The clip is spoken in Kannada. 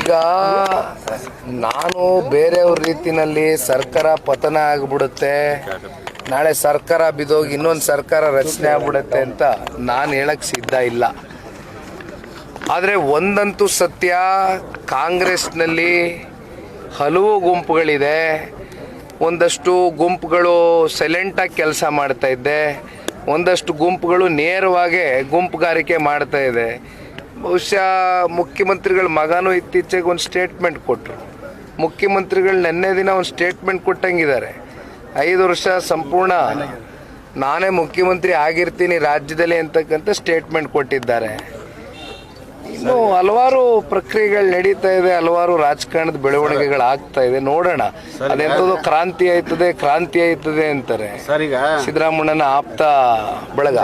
ಈಗ ನಾನು ಬೇರೆಯವ್ರ ರೀತಿನಲ್ಲಿ ಸರ್ಕಾರ ಪತನ ಆಗ್ಬಿಡುತ್ತೆ, ನಾಳೆ ಸರ್ಕಾರ ಬಿದ್ದೋಗಿ ಇನ್ನೊಂದು ಸರ್ಕಾರ ರಚನೆ ಆಗ್ಬಿಡುತ್ತೆ ಅಂತ ನಾನು ಹೇಳಕ್ ಸಿದ್ಧ ಇಲ್ಲ. ಆದರೆ ಒಂದಂತೂ ಸತ್ಯ, ಕಾಂಗ್ರೆಸ್ನಲ್ಲಿ ಹಲವು ಗುಂಪುಗಳಿದೆ. ಒಂದಷ್ಟು ಗುಂಪುಗಳು ಸೈಲೆಂಟಾಗಿ ಕೆಲಸ ಮಾಡ್ತಾ ಇದ್ದೆ, ಒಂದಷ್ಟು ಗುಂಪುಗಳು ನೇರವಾಗಿ ಗುಂಪುಗಾರಿಕೆ ಮಾಡ್ತಾ ಇದೆ. ಬಹುಶಃ ಮುಖ್ಯಮಂತ್ರಿಗಳ ಮಗನೂ ಇತ್ತೀಚೆಗೆ ಒಂದು ಸ್ಟೇಟ್ಮೆಂಟ್ ಕೊಟ್ಟರು ಮುಖ್ಯಮಂತ್ರಿಗಳು ನೆನ್ನೆ ದಿನ ಒಂದು ಸ್ಟೇಟ್ಮೆಂಟ್ ಕೊಟ್ಟಂಗಿದ್ದಾರೆ. ಐದು ವರ್ಷ ಸಂಪೂರ್ಣ ನಾನೇ ಮುಖ್ಯಮಂತ್ರಿ ಆಗಿರ್ತೀನಿ ರಾಜ್ಯದಲ್ಲಿ ಅಂತಕ್ಕಂಥ ಸ್ಟೇಟ್ಮೆಂಟ್ ಕೊಟ್ಟಿದ್ದಾರೆ. ಇನ್ನು ಹಲವಾರು ಪ್ರಕ್ರಿಯೆಗಳು ನಡೀತಾ ಇದೆ ಹಲವಾರು ರಾಜಕಾರಣದ ಬೆಳವಣಿಗೆಗಳು ಆಗ್ತಾ ಇದೆ. ನೋಡೋಣ. ಅದೆಂಥದ್ದು ಕ್ರಾಂತಿ ಆಯ್ತದೆ ಕ್ರಾಂತಿ ಆಯ್ತದೆ ಅಂತಾರೆ. ಸಿದ್ದರಾಮಣ್ಣನ ಆಪ್ತ ಬಳಗ.